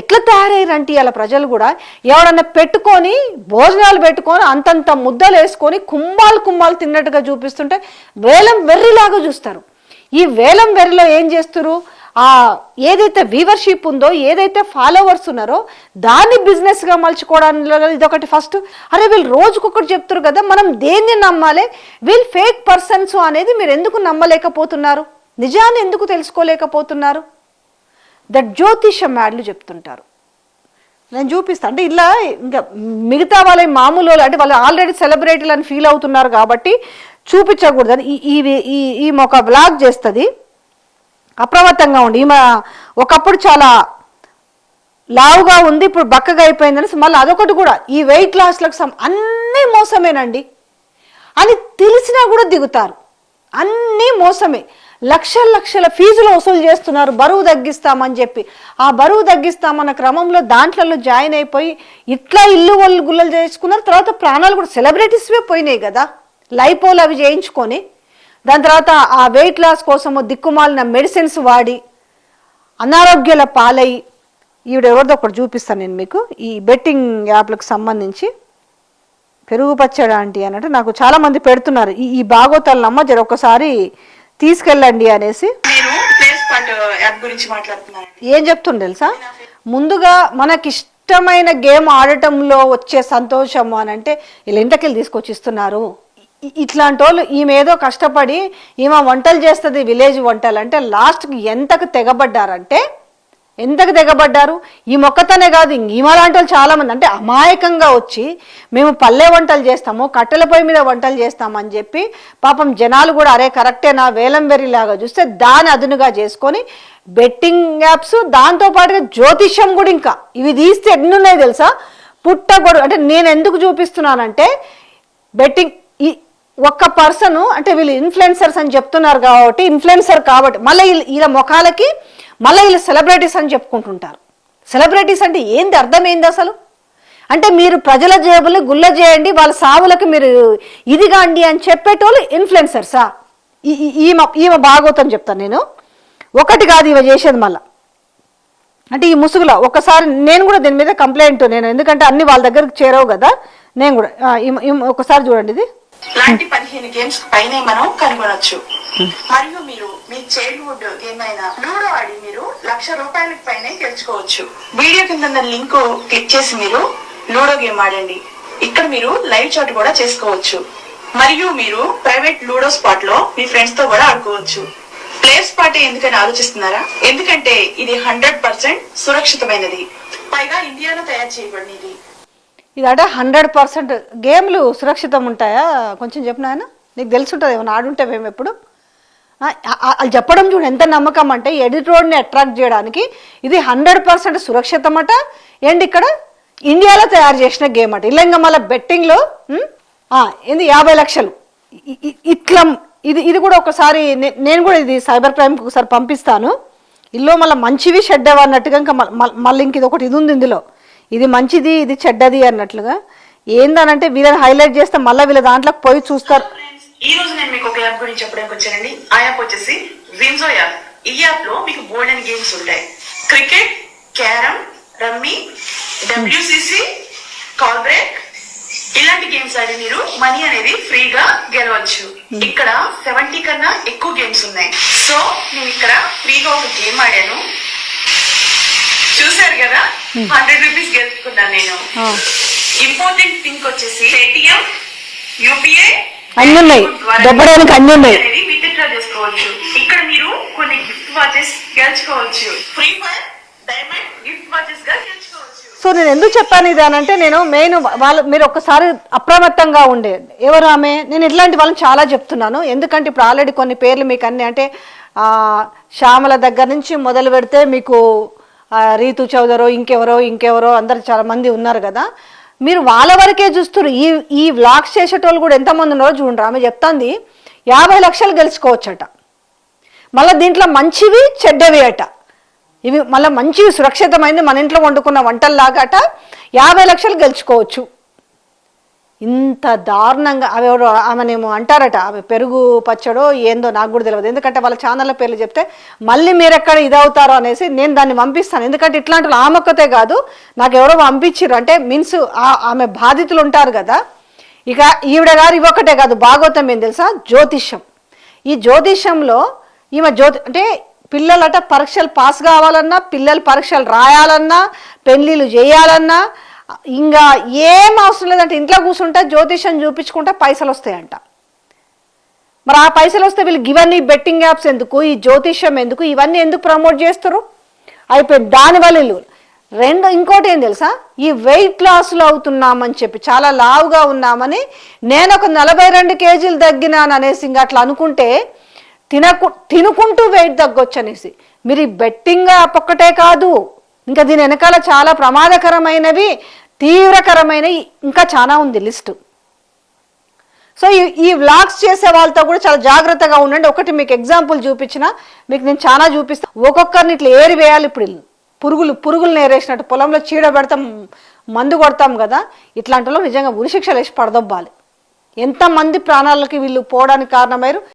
ఎట్లా తయారయ్యారంటే? అలా ప్రజలు కూడా ఎవడన్నా పెట్టుకొని భోజనాలు పెట్టుకొని అంతంత ముద్దలు వేసుకొని కుంభాలు కుంభాలు తిన్నట్టుగా చూపిస్తుంటే వేలం వెర్రిలాగా చూస్తారు. ఈ వేలం వెర్రిలో ఏం చేస్తారు? ఆ ఏదైతే వీవర్షిప్ ఉందో ఏదైతే ఫాలోవర్స్ ఉన్నారో దాన్ని బిజినెస్గా మలుచుకోవడానికి ఇదొకటి ఫస్ట్ అరే వీళ్ళు రోజుకొకటి చెప్తారు కదా మనం దేన్ని నమ్మాలి? వీళ్ళు ఫేక్ పర్సన్స్ అనేది మీరు ఎందుకు నమ్మలేకపోతున్నారు? నిజాన్ని ఎందుకు తెలుసుకోలేకపోతున్నారు? దట్ జ్యోతిషం యాడ్లు చెప్తుంటారు. నేను చూపిస్తాను అంటే ఇలా ఇంకా మిగతా వాళ్ళ మామూలు వాళ్ళు అంటే వాళ్ళు ఆల్రెడీ సెలబ్రిటీలు అని ఫీల్ అవుతున్నారు కాబట్టి చూపించకూడదని ఈ ఈ- ఈ ఈమె ఒక బ్లాగ్ చేస్తుంది. అప్రమత్తంగా ఉండి. ఈమె ఒకప్పుడు చాలా లావుగా ఉంది ఇప్పుడు బక్కగా అయిపోయిందని మళ్ళీ అదొకటి కూడా. ఈ వెయిట్ లాస్లకు సమ్ అన్నీ మోసమేనండి. అని తెలిసినా కూడా దిగుతారు. అన్నీ మోసమే. లక్షల లక్షల ఫీజులు వసూలు చేస్తున్నారు. బరువు తగ్గిస్తామని చెప్పి. ఆ బరువు తగ్గిస్తామన్న క్రమంలో దాంట్లో జాయిన్ అయిపోయి ఇట్లా ఇల్లు వాళ్ళు గుల్లలు చేసుకున్నారు. తర్వాత ప్రాణాలు కూడా సెలబ్రిటీస్వే పోయినాయి కదా. లైపోలు అవి చేయించుకొని. దాని తర్వాత ఆ వెయిట్ లాస్ కోసము దిక్కుమాలిన మెడిసిన్స్ వాడి అనారోగ్యాల పాలై ఈవిడ ఎవరిదో ఒకటి చూపిస్తాను నేను మీకు. ఈ బెట్టింగ్ యాప్లకు సంబంధించి పెరుగు పచ్చడా ఆంటీ అన్నట్టు నాకు చాలామంది పెడుతున్నారు. ఈ ఈ బాగోతాలను అమ్మ జర ఒకసారి తీసుకెళ్ళండి అనేసి ఏం చెప్తుంది తెలుసా? ముందుగా మనకి ఇష్టమైన గేమ్ ఆడటంలో వచ్చే సంతోషం అని అంటే వీళ్ళు ఇంతకెళ్ళి తీసుకొచ్చి ఇస్తున్నారు. ఇట్లాంటి వాళ్ళు ఈమె ఏదో కష్టపడి ఈమె వంటలు చేస్తుంది విలేజ్ వంటలు అంటే లాస్ట్కి ఎంతకు తెగబడ్డారంటే ఎంతకు తెగబడ్డారు? ఈ మొక్కతనే కాదు ఇంక లాంటి వాళ్ళు చాలామంది. అంటే అమాయకంగా వచ్చి మేము పల్లె వంటలు చేస్తాము కట్టెల పొయ్యి మీద వంటలు చేస్తామని చెప్పి పాపం జనాలు కూడా అరే కరెక్టేనా వేలం వెర్రిలాగా చూస్తే దాని అదునుగా చేసుకొని బెట్టింగ్ యాప్స్ దాంతో పాటుగా జ్యోతిష్యం కూడా ఇంకా. ఇవి తీస్తే ఎన్ని ఉన్నాయి తెలుసా? పుట్టగొడు అంటే నేను ఎందుకు చూపిస్తున్నానంటే బెట్టింగ్ ఈ ఒక్క పర్సన్ అంటే వీళ్ళు ఇన్ఫ్లుయెన్సర్స్ అని చెప్తున్నారు కాబట్టి ఇన్ఫ్లుయెన్సర్ కాబట్టి మళ్ళీ వీళ్ళ ముఖాలకి మళ్ళీ వీళ్ళు సెలబ్రిటీస్ అని చెప్పుకుంటుంటారు. సెలబ్రిటీస్ అంటే ఏంది? అర్థమైంది అసలు? అంటే మీరు ప్రజల జేబులు గుల్ల చేయండి వాళ్ళ సావులకు మీరు ఇది కాండి అని చెప్పేటోళ్ళు ఇన్ఫ్లుయెన్సర్సా ఈమె ఈమె భాగవతం చెప్తాను నేను. ఒకటి కాదు ఇవ చేసేది మళ్ళా. అంటే ఈ ముసుగులో ఒకసారి నేను కూడా దీని మీద కంప్లైంట్ నేను ఎందుకంటే అన్ని వాళ్ళ దగ్గరకు చేరవు కదా? నేను కూడా ఒకసారి చూడండి ఇది. లాంటి పదిహేను గేమ్స్ పైనే మనం కనుగొనొచ్చు. మరియు మీరు మీ చైల్డ్హుడ్ ఏమైనా లూడో ఆడి మీరు లక్ష రూపాయలకు పైనే గెలుచుకోవచ్చు. వీడియో కింద లింక్ క్లిక్ చేసి మీరు లూడో గేమ్ ఆడండి. ఇక్కడ మీరు లైవ్ చాట్ కూడా చేసుకోవచ్చు. మరియు మీరు ప్రైవేట్ లూడో స్పాట్లో మీ ఫ్రెండ్స్తో కూడా ఆడుకోవచ్చు. ప్లేస్ పార్టీ ఎందుకని ఆలోచిస్తున్నారా? ఎందుకంటే ఇది హండ్రెడ్ పర్సెంట్ సురక్షితమైనది. పైగా ఇండియాలో తయారు చేయబడినది. ఇది అంటే హండ్రెడ్ పర్సెంట్ గేమ్లు సురక్షితం ఉంటాయా? కొంచెం చెప్పిన ఆయన నీకు తెలుసుంటుంది ఏమైనా ఆడుంటే మేము ఎప్పుడు? వాళ్ళు అది చెప్పడం చూడు ఎంత నమ్మకం అంటే ఎడిటోడ్ని అట్రాక్ట్ చేయడానికి ఇది హండ్రెడ్ పర్సెంట్ సురక్షితమట. ఏంటి ఇక్కడ ఇండియాలో తయారు చేసిన గేమ్ అట. ఇలా ఇంకా మళ్ళీ బెట్టింగ్లో ఏంది యాభై లక్షలు. ఇట్లా ఇది ఇది కూడా ఒకసారి నేను కూడా ఇది సైబర్ క్రైమ్కి ఒకసారి పంపిస్తాను. ఇల్లు మళ్ళీ మంచివి చెడ్డవి అన్నట్టుగా ఇంకా మళ్ళీ మళ్ళీ ఇంక ఇది ఒకటి ఇది ఉంది ఇందులో. ఇది మంచిది ఇది చెడ్డది అన్నట్లుగా. ఏందనంటే వీళ్ళని హైలైట్ చేస్తే మళ్ళీ వీళ్ళ దాంట్లోకి పోయి చూస్తారు. ఈ రోజు నేను మీకు ఒక యాప్ గురించి చెప్పడానికి వచ్చానండి. ఆ యాప్ వచ్చేసి విన్జో యాప్. ఈ యాప్లో మీకు బోల్డ్ అండ్ గేమ్స్ ఉంటాయి. Cricket carrom rummy WCC call break. ఇలాంటి గేమ్స్ ఆడి మీరు మనీ అనేది ఫ్రీగా గెలవచ్చు. ఇక్కడ సెవెంటీ కన్నా ఎక్కువ గేమ్స్ ఉన్నాయి. సో నేను ఇక్కడ ఫ్రీగా ఒక గేమ్ ఆడాను. చూసారు కదా? హండ్రెడ్ రూపీస్ గెలుచుకున్నాను నేను. ఇంపార్టెంట్ థింగ్ వచ్చేసి పేటిఎం యూపీఐ అన్నీ ఉన్నాయి. దెబ్బడానికి అన్నీ ఉన్నాయి. అనేది విత్డ్రా చేసుకోవచ్చు. ఇక్కడ మీరు కొన్ని గిఫ్ట్ వాచెస్ గెలుచుకోవచ్చు. ఫ్రీ ఫైర్ డైమండ్ గిఫ్ట్ వాచెస్గా గెలుచుకోవచ్చు. సో నేను ఎందుకు చెప్పాను ఇది అని అంటే నేను మెయిన్ వాళ్ళు మీరు ఒక్కసారి అప్రమత్తంగా ఉండే. ఎవరు ఆమె? నేను ఇట్లాంటి వాళ్ళని చాలా చెప్తున్నాను. ఎందుకంటే ఇప్పుడు ఆల్రెడీ కొన్ని పేర్లు మీకు అన్ని అంటే శ్యామల దగ్గర నుంచి మొదలు పెడితే మీకు రీతు చౌదరో ఇంకెవరో ఇంకెవరో అందరు చాలా మంది ఉన్నారు కదా. మీరు వాళ్ళ వరకే చూస్తున్నారు ఈ ఈ వ్లాగ్స్ చేసేటోళ్ళు కూడా ఎంతమంది ఉన్నారో చూడండి. ఆమె చెప్తాంది యాభై లక్షలు గెలుచుకోవచ్చట. మళ్ళీ దీంట్లో మంచివి చెడ్డవి అట. ఇవి మళ్ళీ మంచివి సురక్షితమైంది మన ఇంట్లో వండుకున్న వంటల్లాగా అట యాభై లక్షలు గెలుచుకోవచ్చు. ఇంత దారుణంగా అవి ఎవరో ఆమెనేమో అంటారట ఆమె పెరుగు పచ్చడో ఏందో నాకు కూడా తెలియదు ఎందుకంటే వాళ్ళ ఛానళ్ళ పేర్లు చెప్తే మళ్ళీ మీరు ఎక్కడ ఇదవుతారో అనేసి నేను దాన్ని పంపిస్తాను. ఎందుకంటే ఇట్లాంటి వాళ్ళు కాదు నాకు ఎవరో పంపించారు అంటే మీన్స్ ఆమె బాధితులు ఉంటారు కదా ఇక ఈవిడ గారు ఇవొకటే కాదు భాగవతం ఏం తెలుసా? జ్యోతిష్యం. ఈ జ్యోతిష్యంలో ఈమె జ్యోతి అంటే పిల్లలట పరీక్షలు పాస్ కావాలన్నా పిల్లలు పరీక్షలు రాయాలన్నా పెళ్ళిళ్ళు చేయాలన్నా ఇంకా ఏం అవసరం లేదంటే ఇంట్లో కూర్చుంటే జ్యోతిషం చూపించుకుంటే పైసలు వస్తాయంట. మరి ఆ పైసలు వస్తే వీళ్ళు ఇవన్నీ బెట్టింగ్ యాప్స్ ఎందుకు? ఈ జ్యోతిష్యం ఎందుకు? ఇవన్నీ ఎందుకు ప్రమోట్ చేస్తారు? అయిపోయింది దానివల్ల వీళ్ళు రెండు ఇంకోటి ఏం తెలుసా? ఈ వెయిట్ లాస్లో అవుతున్నామని చెప్పి చాలా లావుగా ఉన్నామని నేను ఒక నలభై రెండు కేజీలు తగ్గినాను అనేసి ఇంకా అట్లా అనుకుంటే తినకు తినుకుంటూ వెయిట్ తగ్గొచ్చు అనేసి మీరు ఈ బెట్టింగ్ యాప్ ఒక్కటే కాదు. ఇంకా దీని వెనకాల చాలా ప్రమాదకరమైనవి తీవ్రకరమైనవి ఇంకా చాలా ఉంది లిస్టు. సో ఈ ఈ వ్లాగ్స్ చేసే వాళ్ళతో కూడా చాలా జాగ్రత్తగా ఉండండి. ఒకటి మీకు ఎగ్జాంపుల్ చూపించిన మీకు నేను చాలా చూపిస్తాను ఒక్కొక్కరిని ఇట్లా ఏరి వేయాలి ఇప్పుడు. పురుగులు పురుగులు నేరేసినట్టు పొలంలో చీడ పెడతాం మందు కొడతాం కదా. ఇట్లాంటిలో నిజంగా ఉరిశిక్షలు వేసి పడదొబ్బాలి. ఎంతమంది ప్రాణాలకి వీళ్ళు పోవడానికి కారణమయ్యారు?